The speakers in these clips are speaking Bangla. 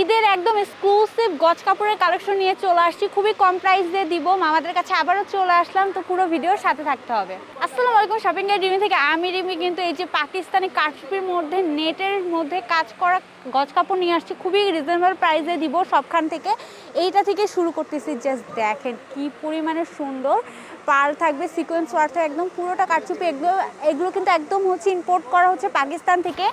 ঈদের একদম এক্সক্লুসিভ গজ কাপড়ের কালেকশন নিয়ে চলে আসছি। খুবই কম প্রাইস দিয়ে দিব। মামাদের কাছে আবারও চলে আসলাম। তো পুরো ভিডিওর সাথে থাকতে হবে। আসসালামু আলাইকুম শপিং গাইড রিমি থেকে। আমি রিমি কিন্তু এই যে পাকিস্তানি কাঠপির মধ্যে, নেটের মধ্যে কাজ করা গজ কাপড় নিয়ে আসছি। খুবই রিজনেবল প্রাইসে দিব সবখান থেকে। এইটা থেকে শুরু করতেছি। জাস্ট দেখেন কি পরিমাণে সুন্দর। পাল থাকবে সিকোয়েন্স ওয়ার্ক থাকবে, একদম পুরোটা কারচুপি, এগুলো এগুলো কিন্তু একদম হচ্ছে ইম্পোর্ট করা হচ্ছে পাকিস্তান থেকে।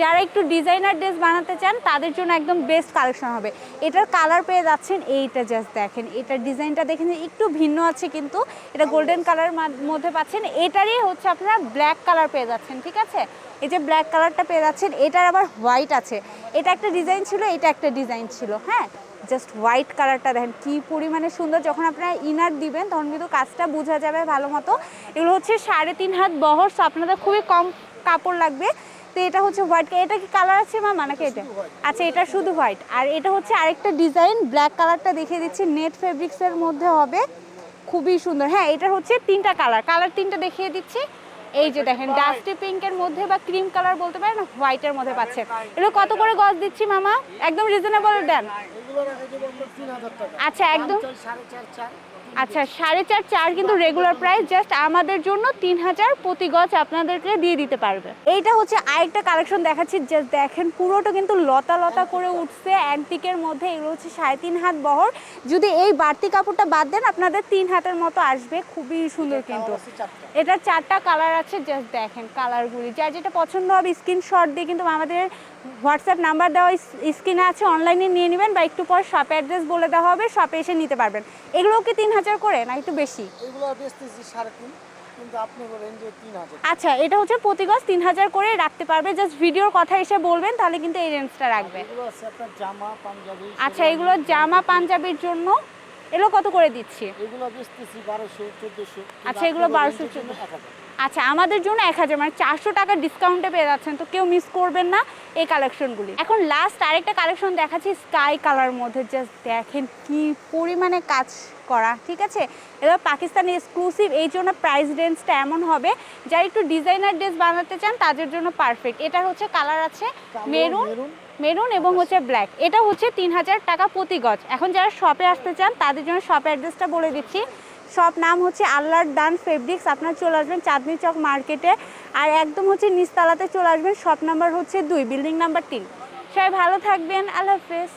যারা একটু ডিজাইনার ড্রেস বানাতে চান, তাদের জন্য একদম বেস্ট কালেকশন হবে। এটার কালার পেয়ে যাচ্ছেন, এইটা জাস্ট দেখেন। এটার ডিজাইনটা দেখেন একটু ভিন্ন আছে কিন্তু, এটা গোল্ডেন কালার মধ্যে পাচ্ছেন। এটারই হচ্ছে আপনারা ব্ল্যাক কালার পেয়ে যাচ্ছেন, ঠিক আছে? এই যে ব্ল্যাক কালারটা পেয়ে যাচ্ছেন, এটার আবার হোয়াইট আছে। এটা একটা ডিজাইন ছিল, এটা একটা ডিজাইন ছিল হ্যাঁ? জাস্ট হোয়াইট কালারটা দেখেন কি পরিমাণে সুন্দর যখন আপনারা ইনার দিবেন তখন কিন্তু কাজটা বোঝা যাবে ভালো মতো। এগুলো হচ্ছে সাড়ে তিন হাত বহর সো আপনাদের খুবই কম কাপড় লাগবে। তো এটা হচ্ছে হোয়াইট এটা কি কালার আছে মামা নাকি এটা? আচ্ছা এটা শুধু হোয়াইট আর এটা হচ্ছে আরেকটা ডিজাইন ব্ল্যাক কালারটা দেখিয়ে দিচ্ছি নেট ফেব্রিক্সের মধ্যে হবে। খুবই সুন্দর। হ্যাঁ এটা হচ্ছে তিনটা কালার কালার তিনটা দেখিয়ে দিচ্ছি। এই যে দেখেন ডাস্টি পিঙ্কের মধ্যে বা ক্রিম কালার বলতে পারেন হোয়াইটের মধ্যে পাচ্ছেন এগুলো কত করে গজ দিচ্ছি মামা? একদম রিজনেবল দেন। আচ্ছা একদম। আচ্ছা সাড়ে চার চার কিন্তু রেগুলার প্রাইস জাস্ট আমাদের জন্য তিন হাজার প্রতি গজ আপনাদেরকে দিয়ে দিতে পারবে। এইটা হচ্ছে আরেকটা কালেকশন দেখাচ্ছি জাস্ট দেখেন পুরোটা কিন্তু লতা লতা করে উঠছে অ্যান্টিকের মধ্যে এগুলো হচ্ছে সাড়ে তিন হাত বহর। যদি এই বাড়তি কাপড়টা বাদ দেন আপনাদের তিন হাতের মতো আসবে খুবই সুন্দর কিন্তু। এটার চারটা কালার আছে জাস্ট দেখেন কালারগুলি যার যেটা পছন্দ হবে স্ক্রিনশট দিয়ে কিন্তু আমাদের হোয়াটসঅ্যাপ নাম্বার দেওয়া স্ক্রিনে আছে অনলাইনে নিয়ে নেবেন বা একটু পর শপ অ্যাড্রেস বলে দেওয়া হবে শপে এসে নিতে পারবেন। এগুলো কি তিন হাজার করে না একটু বেশি? এগুলো বেচতেছি সাড়ে তিন আচ্ছা এটা হচ্ছে প্রতি গজ তিন হাজার করে রাখতে পারবে। জাস্ট ভিডিওর কথা এসে বলবেন তাহলে কিন্তু এই রেঞ্জটা রাখবে। এগুলো আছে আপনার জামা পাঞ্জাবি আচ্ছা এগুলো জামা পাঞ্জাবির জন্য এগুলো কত করে দিচ্ছি? এগুলো বেচতেছি বারোশো চোদ্দোশো আচ্ছা, এগুলো 1200, আচ্ছা আমাদের জন্য এক হাজার মানে চারশো টাকা ডিসকাউন্টে পেয়ে যাচ্ছেন তো কেউ মিস করবেন না এই কালেকশনগুলি এখন লাস্ট আরেকটা কালেকশন দেখাচ্ছি স্কাই কালার মধ্যে জাস্ট দেখেন কি পরিমাণে কাজ করা ঠিক আছে? এবার পাকিস্তানি এক্সক্লুসিভ এই জন্য প্রাইস রেঞ্জটা এমন হবে যারা একটু ডিজাইনার ড্রেস বানাতে চান তাদের জন্য পারফেক্ট এটা হচ্ছে কালার আছে মেরুন মেরুন মেরুন এবং হচ্ছে ব্ল্যাক এটা হচ্ছে তিন হাজার টাকা প্রতি গজ। এখন যারা শপে আসতে চান তাদের জন্য শপ অ্যাড্রেসটা বলে দিচ্ছি। শপ নাম হচ্ছে আল্লাহর দান ফেব্রিক্স আপনার চলে আসবেন চাঁদনি চক মার্কেটে। আর একদম হচ্ছে নিচতলাতে চলে আসবেন শপ নাম্বার হচ্ছে দুই বিল্ডিং নাম্বার তিন। সবাই ভালো থাকবেন, আল্লাহ হাফেজ।